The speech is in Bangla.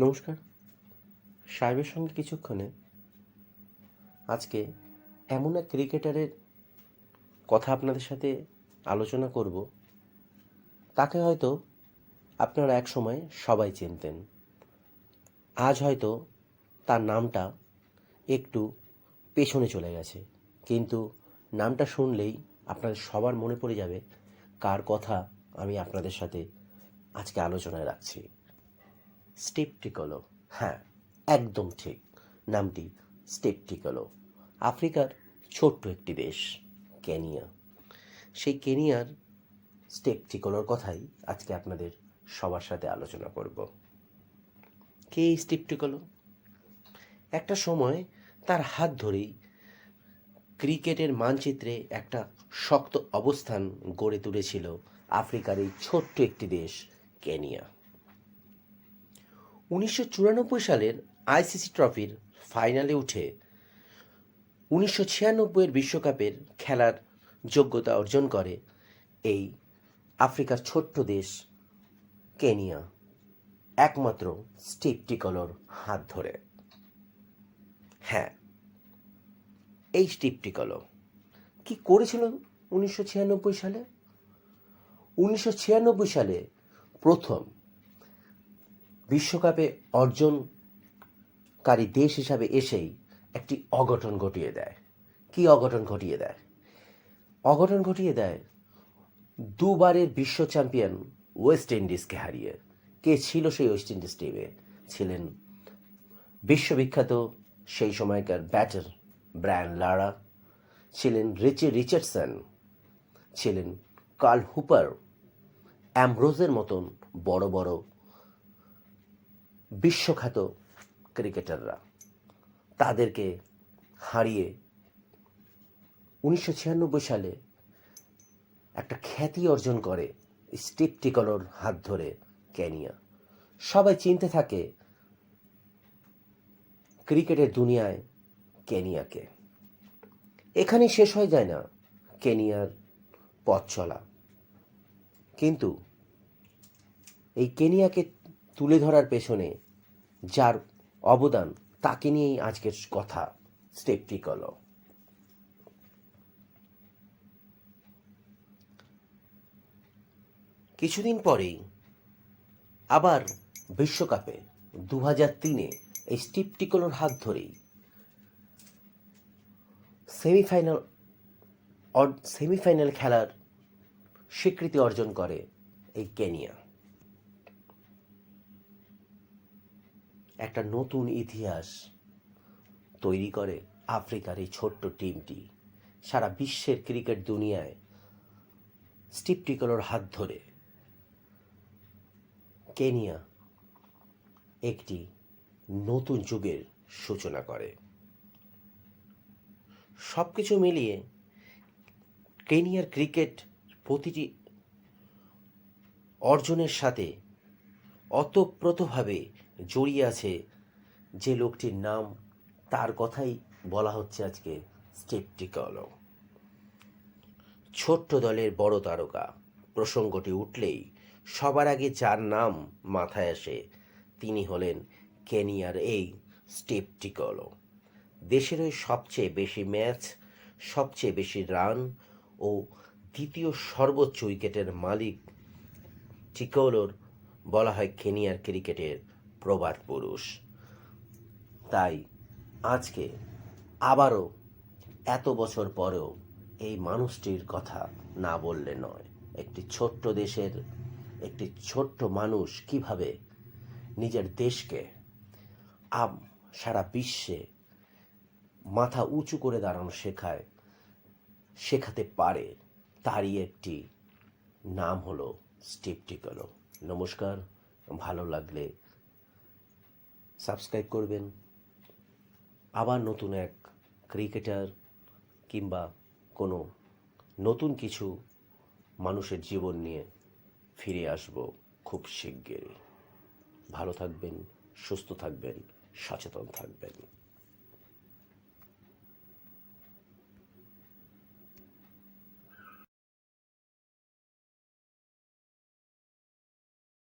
নমস্কার। সাহেবের সঙ্গে কিছুক্ষণে আজকে এমন এক ক্রিকেটারের কথা আপনাদের সাথে আলোচনা করব। তাকে হয়তো আপনারা এক সময় সবাই চিনতেন। আজ হয়তো তার নামটা একটু পেছনে চলে গেছে। কিন্তু নামটা শুনলেই আপনাদের সবার মনে পড়ে যাবে কার কথা আমি আপনাদের সাথে আজকে আলোচনায় রাখছি। স্টেপ টিকলো হ্যাঁ একদম ঠিক। নামটি স্টেপ টিকলো আফ্রিকার ছোট্ট একটি দেশ, কেনিয়া। সেই কেনিয়ার স্টেপ টিকলোর কথাই আজকে আপনাদের সবার সাথে আলোচনা করব। কে এই স্টেপ টিকলো একটা সময় তার হাত ধরেই ক্রিকেটের মানচিত্রে একটা শক্ত অবস্থান গড়ে তুলেছিল আফ্রিকার এই ছোট্ট একটি দেশ, কেনিয়া। উনিশশো চুরানব্বই সালের আইসিসি ট্রফির ফাইনালে উঠে উনিশশো ছিয়ানব্বইয়ের বিশ্বকাপের খেলার যোগ্যতা অর্জন করে এই আফ্রিকার ছোট্ট দেশ কেনিয়া। একমাত্র স্টিভ টিকলোর হাত ধরে। হ্যাঁ এই স্টিভ টিকলো কি করেছিল উনিশশো ছিয়ানব্বই সালে? উনিশশো ছিয়ানব্বই সালে প্রথম বিশ্বকাপে অর্জনকারী দেশ হিসাবে এসেই একটি অঘটন ঘটিয়ে দেয়। কি অঘটন ঘটিয়ে দেয়? অঘটন ঘটিয়ে দেয় দুবারের বিশ্ব চ্যাম্পিয়ন ওয়েস্ট ইন্ডিজকে হারিয়ে। কে ছিল সেই ওয়েস্ট ইন্ডিজ টিমে ছিলেন বিশ্ববিখ্যাত সেই সময়কার ব্যাটার ব্র্যান লারা, ছিলেন রিচি রিচার্ডসন, ছিলেন কার্ল হুপার, অ্যাম্ব্রোজের মতন বড় বড় বিশ্বখ্যাত ক্রিকেটাররা। তাদেরকে হারিয়ে উনিশশো ছিয়ানব্বই সালে একটা খ্যাতি অর্জন করে স্টিভ টিকলোর হাত ধরে কেনিয়া। সবাই চিনতে থাকে ক্রিকেটের দুনিয়ায় কেনিয়াকে। এখানেই শেষ হয়ে যায় না কেনিয়ার পথ চলা। কিন্তু এই কেনিয়াকে তুলে ধরার পেছনে যার অবদান তাকে নিয়েই আজকের কথা স্টেপ টিকলো কিছুদিন পরেই আবার বিশ্বকাপে দু হাজার তিনে এই স্টিপ টিকলোর হাত ধরেই সেমিফাইনাল সেমিফাইনাল খেলার স্বীকৃতি অর্জন করে এই কেনিয়া। একটা নতুন ইতিহাস তৈরি করে আফ্রিকার এই ছোট্ট টিমটি। সারা বিশ্বের ক্রিকেট দুনিয়ায় স্টিপ টিকলোর হাত ধরে কেনিয়া একটি নতুন যুগের সূচনা করে। সব কিছু মিলিয়ে কেনিয়ার ক্রিকেট প্রতিটি অর্জনের সাথে অতপ্রতভাবে জড়িয়ে আছে যে লোকটির নাম তার কথাই বলা হচ্ছে আজকে স্টিভ টিকলো ছোট্ট দলের বড় তারকা, প্রসঙ্গটি উঠলেই সবার আগে যার নাম মাথায় আসে তিনি হলেন কেনিয়ার এই স্টিভ টিকলো দেশের ওই সবচেয়ে বেশি ম্যাচ, সবচেয়ে বেশি রান ও দ্বিতীয় সর্বোচ্চ উইকেটের মালিক টিকোলোর বলা হয় কেনিয়ার ক্রিকেটের প্রবাদ পুরুষ। তাই আজকে আবারও এত বছর পরেও এই মানুষটির কথা না বললে নয়। একটি ছোট্ট দেশের, একটি ছোট্ট মানুষ কীভাবে নিজের দেশকে আম, সারা বিশ্বে মাথা উঁচু করে দাঁড়ানো শেখায়, শেখাতে পারে, তারই একটি নাম হলো স্টিভ টিকলো। নমস্কার, ভালো লাগলে সাবস্ক্রাইব করবেন। আবার নতুন এক ক্রিকেটার কিংবা কোনো নতুন কিছু মানুষের জীবন নিয়ে ফিরে আসব খুব শিগগিরই। ভালো থাকবেন, সুস্থ থাকবেন, সচেতন থাকবেন।